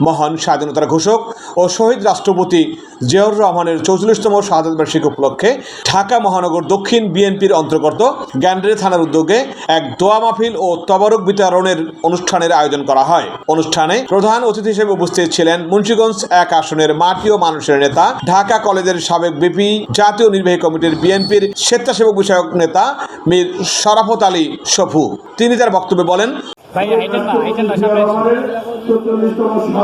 মহান স্বাধীনতার ঘোষক ও শহীদ রাষ্ট্রপতি জিয়াউর রহমানের চৌচল্লিশতম শাহাদত বার্ষিকী উপলক্ষে ঢাকা মহানগর দক্ষিণ বিএনপির অন্তর্গত গ্যান্ডারি থানার উদ্যোগে এক দোয়া মাহফিল ও তবারক বিতরণের অনুষ্ঠানের আয়োজন করা হয়। অনুষ্ঠানে প্রধান অতিথি হিসেবে উপস্থিত ছিলেন মুন্সীগঞ্জ এক আসনের মাটি ও মানুষের নেতা ঢাকা কলেজের সাবেক বিপি জাতীয় নির্বাহী কমিটির বিএনপির স্বেচ্ছাসেবক বিষয়ক নেতা মীর শরাফত আলী সফু। তিনি তার বক্তব্যে বলেন ভাই না না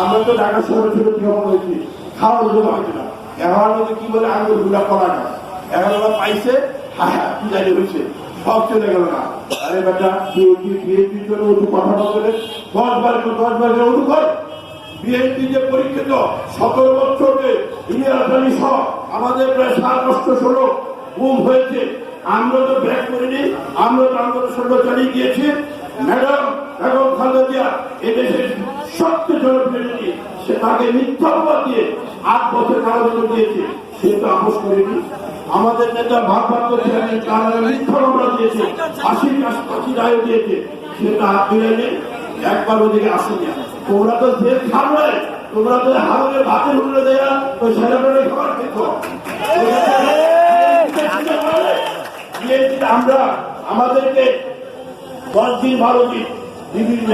আমরা তো ঢাকা শহরে ছিল কীরকম হয়েছি, খাওয়ার লোক হয়তো না। এখন মধ্যে কি বলে আঙুরগুলা করা গাছ এখন ওরা পাইছে হ্যাঁ হ্যাঁ কি জানি হয়েছে, সব চলে গেল না। আরে বেটা বিএনপি বিএনপির জন্য ওটু কথা বলতে দশ বার দশ বার ওটু কর বিএনপি যে পরীক্ষিত, সতেরো বছরকে ইন্ডিয়ার আসামি সহ আমাদের প্রায় সাত বছর ষোলো গুম হয়েছে। আমরা তো ব্যাক করিনি, আমরা তো আন্দোলন সর্ব চালিয়ে গিয়েছি। ম্যাডাম এবং খালেদা এদেশের সবচেয়ে জনপ্রিয় সে তাকে দিয়ে আট বছর দিয়েছে। সে তো আপোষ করেনি। আমাদের নেতা ভারপ্রাপ্ত চেয়ারম্যান তারা মিথ্যা মামলা দিয়েছে। কাছে ফাঁসি রায় দিয়েছে। সে তা একবার ওদিকে আসেনি। তোমরা তো দেশ খাবে তোমরা তো হারুনের ভাতের উঠলে দেয়া ওই সেনাবাহিনী খাবার খেত। আমরা আমাদেরকে দশ দিন বারো দিন। বিভিন্ন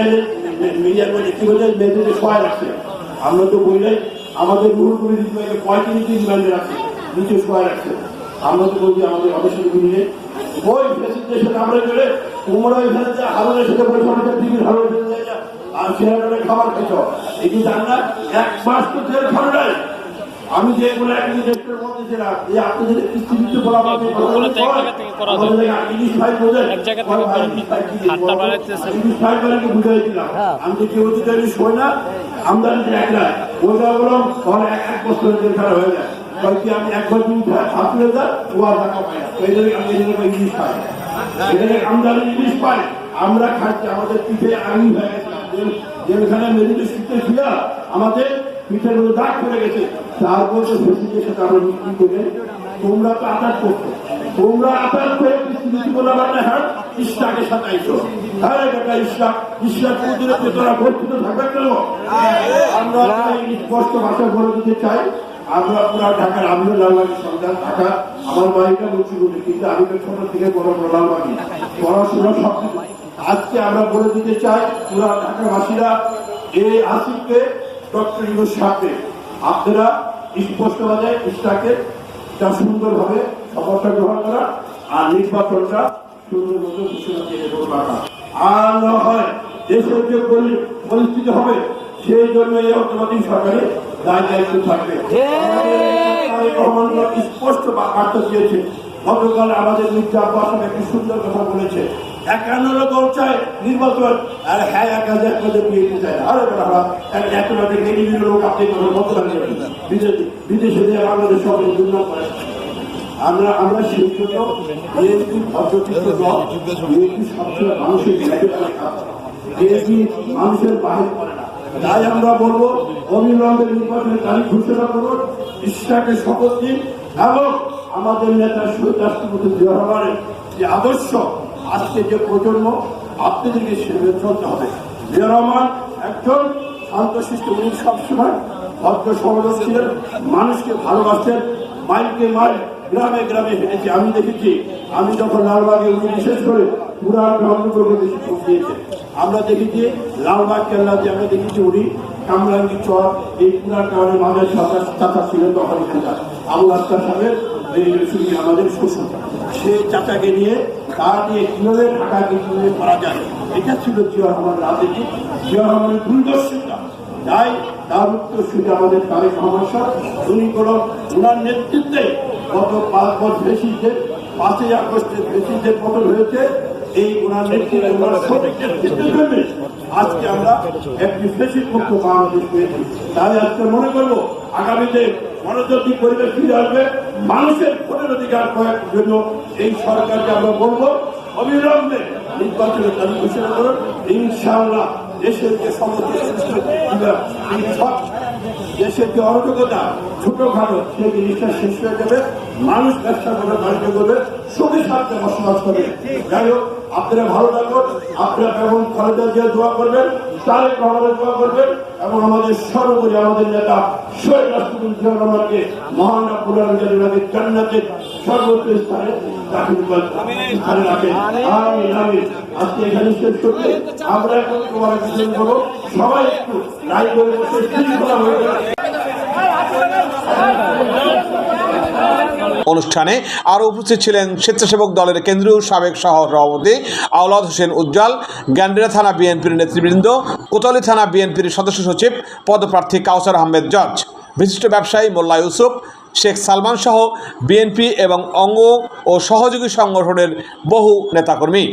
মিডিয়ার মধ্যে সহায় রাখছে আমরা তো বললে আমাদের দিদিমাকে পঁয়ত্রিশ দিন রিমান্ডে রাখছে নিচে সহায় রাখছে আমরা তো বলছি আমাদের অবশ্যই মিলিয়ে ওই ফেসিলিটির সাথে আমরা গেলে, তোমরা যে হারুনের সাথে বসে অনেক টিভির আর সেখানে খাবার এই যে জান না? এক মাস তো জেল খাবে নাই। আমি যে এগুলো একদিন দেশের মধ্যে ছিলাম এই আপনাদের কিস্তি দিতে বলা আমাকে ওগুলো তো এক জায়গা থেকে করা যায়। আমাদের ইলিশ ভাই বোঝেন এক জায়গা থেকে করেন। হাতটা বাড়াইতেছে। ইলিশ বুঝাইছিলাম আমি যে যদি আমি না আমদানি এক না ওইটা বললাম তাহলে এক এক বছরের হয়ে যায়। তাই কি আমি একবার দিন ও আর টাকা পাই। না জন্য আমি পাই এখানে আমদানি ইলিশ পাই আমরা খাচ্ছি আমাদের পিঠে আইন হয়ে গেছে। জেল- জেলখানায় মেডিকেল শিখতে ছিল আমাদের মধ্যে দাগ পড়ে গেছে। তারপর তো ফেসিলিটির সাথে আমরা বিক্রি করে তোমরা তো আঘাত করছ তোমরা আঘাত করে পৃথিবী বলে মানে হ্যাঁ? ইসলাকে সাতাইছো থাকবে কেন আমরা বলে দিতে চাই, আমরা পুরা ঢাকার আমি লালবাগের সন্তান, ঢাকা আমার বাড়িটা বলছি বলে, কিন্তু আমি তো থেকে পড়াশোনা সব। আজকে আমরা বলে দিতে চাই, পুরা এই আসিফকে ডক্টর ইউনুস সাহেবকে আপনারা স্পষ্টভাবে তা সুন্দরভাবে গ্রহণ করা আর নির্বাচনটা সুন্দর মতো ঘোষণা দিয়ে রাখা আর না হয় দেশের যে পরিস্থিতি হবে সেই জন্য এই সরকারের দায় দায়িত্ব থাকবে। স্পষ্ট বার্তা দিয়েছে। গতকাল আমাদের মির্জা আব্বাস একটি সুন্দর কথা বলেছে। একান্ন দল চায় নির্বাচন আর হ্যাঁ এক হাজার এক হাজার বিএনপি চায় না। আরে হারাম, এক এত রাতে বিভিন্ন লোক আপনি কোনো মত বিদেশে বিদেশে দিয়ে বাংলাদেশ সব দুর্নাম করে। আমরা আমরা সেই জন্য বিএনপি ভদ্রচিত্র বিএনপি সবসময় মানুষের বিএনপি মানুষের বাহির করে না। তাই আমরা বলব অবিলম্বে নির্বাচনের তারিখ ঘোষণা করুন। ইসলাকে শপথ দিন। এবং আমাদের নেতা শহীদ রাষ্ট্রপতি জিয়া রহমানের যে আদর্শ আজকে যে প্রজন্ম আপনাদেরকে চলতে হবে। রহমান একজন শান্তশিষ্ট উনি সবসময় ভদ্র সমাজ ছিলেন মানুষকে ভালোবাসতেন। মাইলকে মাইল, গ্রামে গ্রামে হেঁটেছি। আমি দেখেছি, আমি যখন লালবাগে উনি বিশেষ করে পুরান বেশি ভোট দিয়েছে আমরা দেখেছি, লালবাগ কেল্লা যে আমরা দেখেছি উনি কামরাঙ্গি চর, এই পুরান গ্রামের মাঝে ছিলেন তখন আস্তা সাহেবের আমাদের শ্বশুর সে চাচাকে নিয়ে তার নিয়ে কীভাবে ঢাকাকে কীভাবে করা যায়? এটা ছিল জিয়া রহমান রাজনীতি। জিয়া রহমানের দূরদর্শিতা। তাই তার উত্তর শুধু আমাদের তারেক সাহেব উনি কোন ওনার নেতৃত্বে গত পাঁচ বছর বেশিতে পাঁচই আগস্টে বেশিতে পতন হয়েছে, এই ওনার নেতৃত্বে আজকে আমরা একটি ফেসিক মুক্ত বাংলাদেশ পেয়েছি। তাই আজকে মনে করব, আগামীতে গণতান্ত্রিক পরিবেশ ফিরে আসবে। মানুষের ভোটের অধিকার প্রয়োগের জন্য এই সরকারকে আমরা বলব অবিলম্বে নির্বাচনের তারিখ ঘোষণা করুন। ইনশাআল্লাহ দেশের যে সমস্ত দেশের যে অরাজকতা ছোটখাটো সেই জিনিসটা শেষ হয়ে যাবে। মানুষ ব্যবসা করে, বাণিজ্য করবে সুখে সাথে বসবাস করবে যাই হোক, আপনারা ভালো থাকুন। আপনারা এবং খালেদা জিয়া দোয়া করবেন, তারেক রহমানের দোয়া করবেন এবং আমাদের সর্বোপরি আমাদের নেতা শহীদ রাষ্ট্রপতি জিয়া রহমানকে মহান রাব্বুল আলামিন যাতে জান্নাতে অনুষ্ঠানে আরও উপস্থিত ছিলেন স্বেচ্ছাসেবক দলের কেন্দ্রীয় সাবেক সহ সভাপতি আওলাদ হোসেন উজ্জ্বল, গ্যান্ডেরা থানা বিএনপির নেতৃবৃন্দ কোতলি থানা বিএনপির সদস্য সচিব, পদপ্রার্থী কাউসার আহমেদ জর্জ বিশিষ্ট ব্যবসায়ী মোল্লা ইউসুফ শেখ সালমান সহ বিএনপি এবং অঙ্গ ও সহযোগী সংগঠনের বহু নেতাকর্মী।